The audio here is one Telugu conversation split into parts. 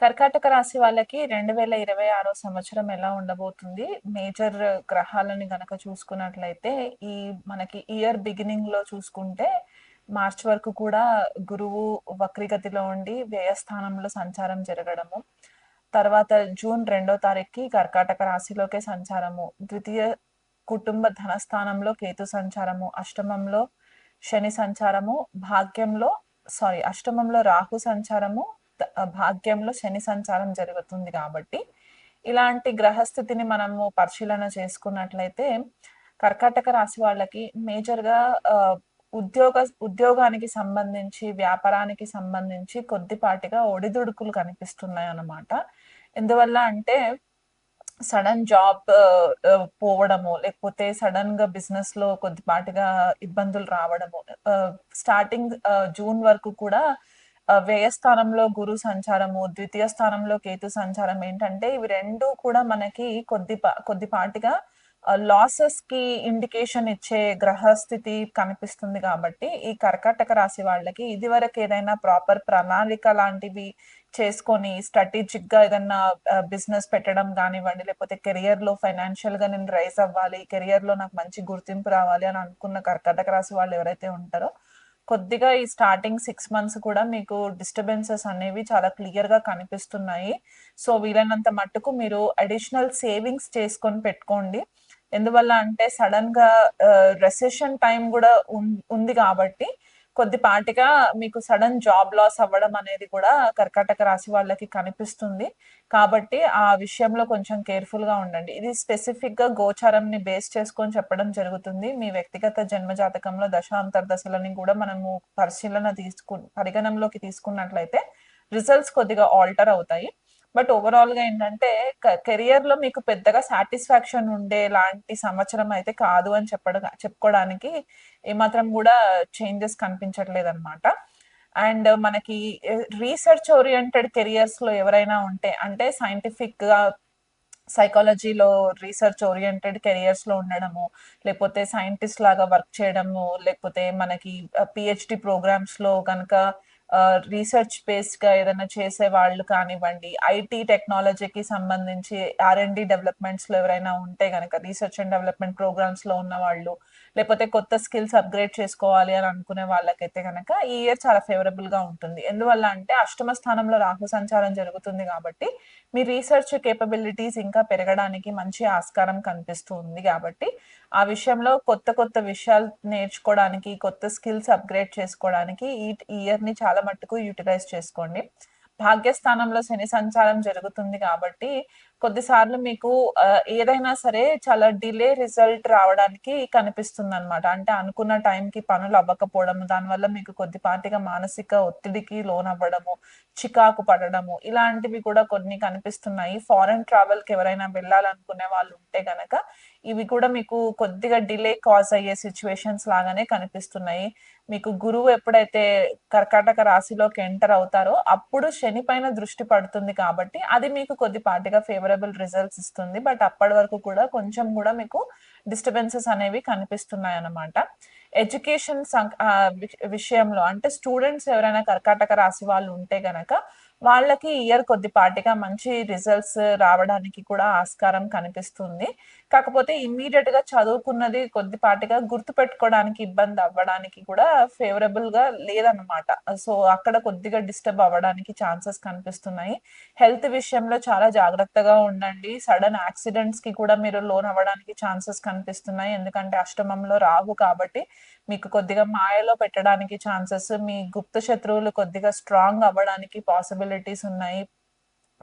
కర్కాటక రాశి వాళ్ళకి రెండు వేల ఇరవై ఆరో సంవత్సరం ఎలా ఉండబోతుంది? మేజర్ గ్రహాలని గనక చూసుకున్నట్లయితే ఈ మనకి ఇయర్ బిగినింగ్లో చూసుకుంటే మార్చ్ వరకు కూడా గురువు వక్రిగతిలో ఉండి వ్యయస్థానంలో సంచారం జరగడము తర్వాత జూన్ రెండో తారీఖుకి కర్కాటక రాశిలోకే సంచారము ద్వితీయ కుటుంబ ధనస్థానంలో కేతు సంచారము అష్టమంలో శని సంచారము భాగ్యంలో సారీ అష్టమంలో రాహు సంచారము భాగ్యంలో శని సంచారం జరుగుతుంది కాబట్టి ఇలాంటి గ్రహస్థితిని మనము పరిశీలన చేసుకున్నట్లయితే కర్కాటక రాశి వాళ్ళకి మేజర్గా ఆ, ఉద్యోగ ఉద్యోగానికి సంబంధించి వ్యాపారానికి సంబంధించి కొద్దిపాటిగా ఒడిదుడుకులు కనిపిస్తున్నాయి అన్నమాట ఎందువల్ల అంటే సడన్ జాబ్ పోవడము లేకపోతే సడన్గా బిజినెస్లో కొద్దిపాటిగా ఇబ్బందులు రావడము స్టార్టింగ్ జూన్ వరకు కూడా వ్యయస్థానంలో వ్యయ స్థానంలో గురు సంచారము ద్వితీయ స్థానంలో కేతు సంచారం ఏంటంటే ఇవి రెండు కూడా మనకి కొద్ది కొద్దిపాటిగా లాసెస్కి ఇండికేషన్ ఇచ్చే గ్రహస్థితి కనిపిస్తుంది కాబట్టి ఈ కర్కాటక రాశి వాళ్ళకి ఇది వరకు ఏదైనా ప్రాపర్ ప్రణాళిక లాంటివి చేసుకొని స్ట్రాటజిక్గా ఏదైనా బిజినెస్ పెట్టడం కానివ్వండి లేకపోతే కెరియర్లో ఫైనాన్షియల్గా నేను రైజ్ అవ్వాలి కెరియర్లో నాకు మంచి గుర్తింపు రావాలి అని అనుకున్న కర్కాటక రాశి వాళ్ళు ఎవరైతే ఉంటారో కొద్దిగా ఈ స్టార్టింగ్ సిక్స్ మంత్స్ కూడా మీకు డిస్టర్బెన్సెస్ అనేవి చాలా క్లియర్గా కనిపిస్తున్నాయి. సో వీలైనంత మట్టుకు మీరు అడిషనల్ సేవింగ్స్ చేసుకొని పెట్టుకోండి. ఎందువల్ల అంటే సడన్గా uh, రెసెషన్ టైం కూడా ఉం- ఉంది కాబట్టి కొద్దిపాటిగా మీకు సడన్ జాబ్ లాస్ అవ్వడం అనేది కూడా కర్కాటక రాశి వాళ్ళకి కనిపిస్తుంది. కాబట్టి ఆ విషయంలో కొంచెం కేర్ఫుల్గా ఉండండి. ఇది స్పెసిఫిక్గా గోచారంని బేస్ చేసుకొని చెప్పడం జరుగుతుంది. మీ వ్యక్తిగత జన్మ జాతకంలో దశాంతర దశలని కూడా మనము పరిశీలన తీసుకు పరిగణంలోకి తీసుకున్నట్లయితే రిజల్ట్స్ కొద్దిగా ఆల్టర్ అవుతాయి. బట్ ఓవరాల్గా ఏంటంటే కెరియర్లో మీకు పెద్దగా సాటిస్ఫాక్షన్ ఉండే లాంటి సంవత్సరం అయితే కాదు అని చెప్పడం చెప్పుకోవడానికి ఏమాత్రం కూడా చేంజెస్ కనిపించట్లేదు అనమాట అండ్ మనకి రీసెర్చ్ ఓరియంటెడ్ కెరియర్స్లో ఎవరైనా ఉంటే అంటే సైంటిఫిక్గా సైకాలజీలో రీసెర్చ్ ఓరియంటెడ్ కెరియర్స్లో ఉండడము లేకపోతే సైంటిస్ట్ లాగా వర్క్ చేయడము లేకపోతే మనకి పిహెచ్డి ప్రోగ్రామ్స్లో కనుక రీసెర్చ్ బేస్డ్గా ఏదైనా చేసే వాళ్ళు కానివ్వండి ఐటీ టెక్నాలజీకి సంబంధించి ఆర్ అండ్ డెవలప్మెంట్స్లో ఎవరైనా ఉంటే కనుక రీసెర్చ్ అండ్ డెవలప్మెంట్ ప్రోగ్రామ్స్లో ఉన్న వాళ్ళు లేకపోతే కొత్త స్కిల్స్ అప్గ్రేడ్ చేసుకోవాలి అని అనుకునే వాళ్ళకైతే కనుక ఈ ఇయర్ చాలా ఫేవరబుల్గా ఉంటుంది. ఎందువల్ల అంటే అష్టమ స్థానంలో రాహు సంచారం జరుగుతుంది కాబట్టి మీ రీసెర్చ్ కేపబిలిటీస్ ఇంకా పెరగడానికి మంచి ఆస్కారం కనిపిస్తుంది కాబట్టి ఆ విషయంలో కొత్త కొత్త విషయాలు నేర్చుకోవడానికి కొత్త స్కిల్స్ అప్గ్రేడ్ చేసుకోవడానికి ఈ ఇయర్ని చాలా మట్టుకు యూటిలైజ్ చేసుకోండి. భాగ్యస్థానంలో శని సంచారం జరుగుతుంది కాబట్టి కొద్దిసార్లు మీకు ఏదైనా సరే చాలా డిలే రిజల్ట్ రావడానికి కనిపిస్తుంది అనమాట అంటే అనుకున్న టైంకి పనులు అవ్వకపోవడము దానివల్ల మీకు కొద్దిపాటిగా మానసిక ఒత్తిడికి లోనవ్వడము చికాకు పడడము ఇలాంటివి కూడా కొన్ని కనిపిస్తున్నాయి. ఫారెన్ ట్రావెల్కి ఎవరైనా వెళ్ళాలనుకునే వాళ్ళు ఉంటే గనక ఇవి కూడా మీకు కొద్దిగా డిలే కాజ్ అయ్యే సిచ్యువేషన్స్ లాగానే కనిపిస్తున్నాయి. మీకు గురువు ఎప్పుడైతే కర్కాటక రాశిలోకి ఎంటర్ అవుతారో అప్పుడు శని పైన దృష్టి పడుతుంది కాబట్టి అది మీకు కొద్దిపాటిగా ఫేవరబుల్ రిజల్ట్స్ ఇస్తుంది బట్ అప్పటి వరకు కూడా కొంచెం కూడా మీకు డిస్టర్బెన్సెస్ అనేవి కనిపిస్తున్నాయి అన్నమాట ఎడ్యుకేషన్ విషయంలో అంటే స్టూడెంట్స్ ఎవరైనా కర్కాటక రాశి వాళ్ళు ఉంటే గనక వాళ్ళకి ఇయర్ కొద్దిపాటిగా మంచి రిజల్ట్స్ రావడానికి కూడా ఆస్కారం కనిపిస్తుంది. కాకపోతే ఇమ్మీడియట్గా చదువుకున్నది కొద్దిపాటిగా గుర్తు పెట్టుకోవడానికి ఇబ్బంది అవ్వడానికి కూడా ఫేవరబుల్గా లేదన్నమాట. సో అక్కడ కొద్దిగా డిస్టర్బ్ అవ్వడానికి ఛాన్సెస్ కనిపిస్తున్నాయి. హెల్త్ విషయంలో చాలా జాగ్రత్తగా ఉండండి. సడన్ యాక్సిడెంట్స్కి కూడా మీరు లోన్ అవ్వడానికి ఛాన్సెస్ కనిపిస్తున్నాయి. ఎందుకంటే అష్టమంలో రావు కాబట్టి మీకు కొద్దిగా మాయలో పెట్టడానికి ఛాన్సెస్ మీ గుప్త శత్రువులు కొద్దిగా స్ట్రాంగ్ అవ్వడానికి పాసిబిలిటీస్ ఉన్నాయి.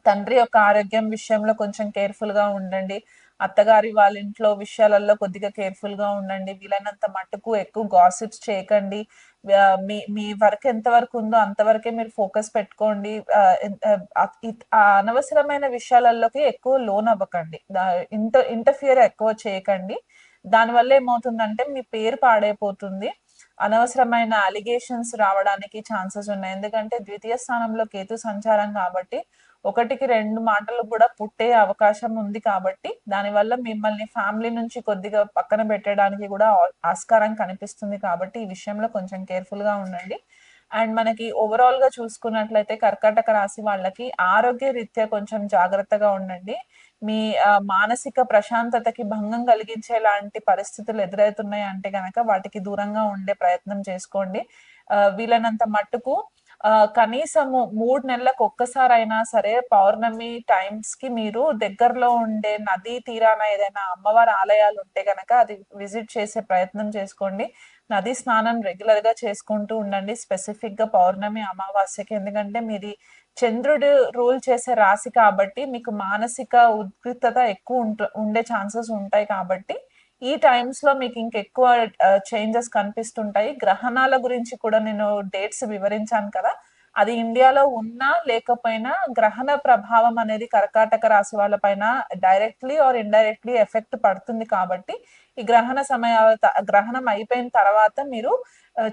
తండ్రి యొక్క ఆరోగ్యం విషయంలో కొంచెం కేర్ఫుల్గా ఉండండి. అత్తగారి వాళ్ళ ఇంట్లో విషయాలలో కొద్దిగా కేర్ఫుల్గా ఉండండి. వీలైనంత మట్టుకు ఎక్కువ గాసిప్స్ చేయకండి. మీ మీ వర్క్ ఎంత వరకు ఉందో అంతవరకే మీరు ఫోకస్ పెట్టుకోండి. అనవసరమైన విషయాలలోకి ఎక్కువ లోన్ అవ్వకండి. ఇంటర్ ఇంటర్ఫియర్ ఎక్కువ చేయకండి. దానివల్ల ఏమవుతుందంటే మీ పేరు పాడైపోతుంది. అనవసరమైన అలిగేషన్స్ రావడానికి ఛాన్సెస్ ఉన్నాయి. ఎందుకంటే ద్వితీయ స్థానంలో కేతు సంచారం కాబట్టి ఒకటికి రెండు మాటలు కూడా పుట్టే అవకాశం ఉంది కాబట్టి దానివల్ల మిమ్మల్ని ఫ్యామిలీ నుంచి కొద్దిగా పక్కన పెట్టడానికి కూడా ఆ- ఆస్కారం కనిపిస్తుంది కాబట్టి ఈ విషయంలో కొంచెం కేర్ఫుల్గా ఉండండి. అండ్ మనకి ఓవరాల్గా చూసుకున్నట్లయితే కర్కాటక రాశి వాళ్ళకి ఆరోగ్య రీత్యా కొంచెం జాగ్రత్తగా ఉండండి. మీ మానసిక ప్రశాంతతకి భంగం కలిగించేలాంటి పరిస్థితులు ఎదురవుతున్నాయి అంటే కనుక వాటికి దూరంగా ఉండే ప్రయత్నం చేసుకోండి. వీలైనంత మట్టుకు కనీసము మూడు నెలలకు ఒక్కసారి అయినా సరే పౌర్ణమి టైమ్స్కి మీరు దగ్గరలో ఉండే నదీ తీరాన ఏదైనా అమ్మవారి ఆలయాలు ఉంటే గనక అది విజిట్ చేసే ప్రయత్నం చేసుకోండి. నది స్నానం రెగ్యులర్గా చేసుకుంటూ ఉండండి. స్పెసిఫిక్గా పౌర్ణమి అమావాస్యకి. ఎందుకంటే మీది చంద్రుడు రూల్ చేసే రాశి కాబట్టి మీకు మానసిక ఉద్రిక్తత ఎక్కువ ఉండే ఛాన్సెస్ ఉంటాయి కాబట్టి ఈ టైమ్స్లో మీకు ఇంకెక్కువ చేంజెస్ కనిపిస్తుంటాయి. గ్రహణాల గురించి కూడా నేను డేట్స్ వివరించాను కదా. అది ఇండియాలో ఉన్నా లేకపోయినా గ్రహణ ప్రభావం అనేది కర్కాటక రాశి వాళ్ళ పైన డైరెక్ట్లీ ఆర్ ఇండైరెక్ట్లీ ఎఫెక్ట్ పడుతుంది కాబట్టి ఈ గ్రహణ సమయ గ్రహణం అయిపోయిన తర్వాత మీరు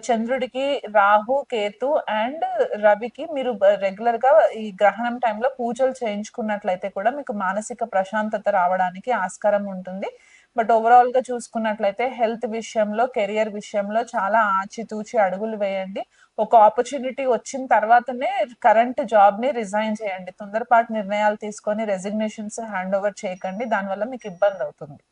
చంద్రుడికి రాహు కేతు అండ్ రవికి మీరు రెగ్యులర్గా ఈ గ్రహణం టైంలో పూజలు చేయించుకున్నట్లయితే కూడా మీకు మానసిక ప్రశాంతత రావడానికి ఆస్కారం ఉంటుంది. బట్ ఓవరాల్గా చూసుకున్నట్లయితే హెల్త్ విషయంలో కెరియర్ విషయంలో చాలా ఆచితూచి అడుగులు వేయండి. ఒక ఆపర్చునిటీ వచ్చిన తర్వాతనే కరెంట్ జాబ్ని రిజైన్ చేయండి. తొందరపాటు నిర్ణయాలు తీసుకొని రెసిగ్నేషన్స్ హ్యాండ్ ఓవర్ చేయకండి. దానివల్ల మీకు ఇబ్బంది అవుతుంది.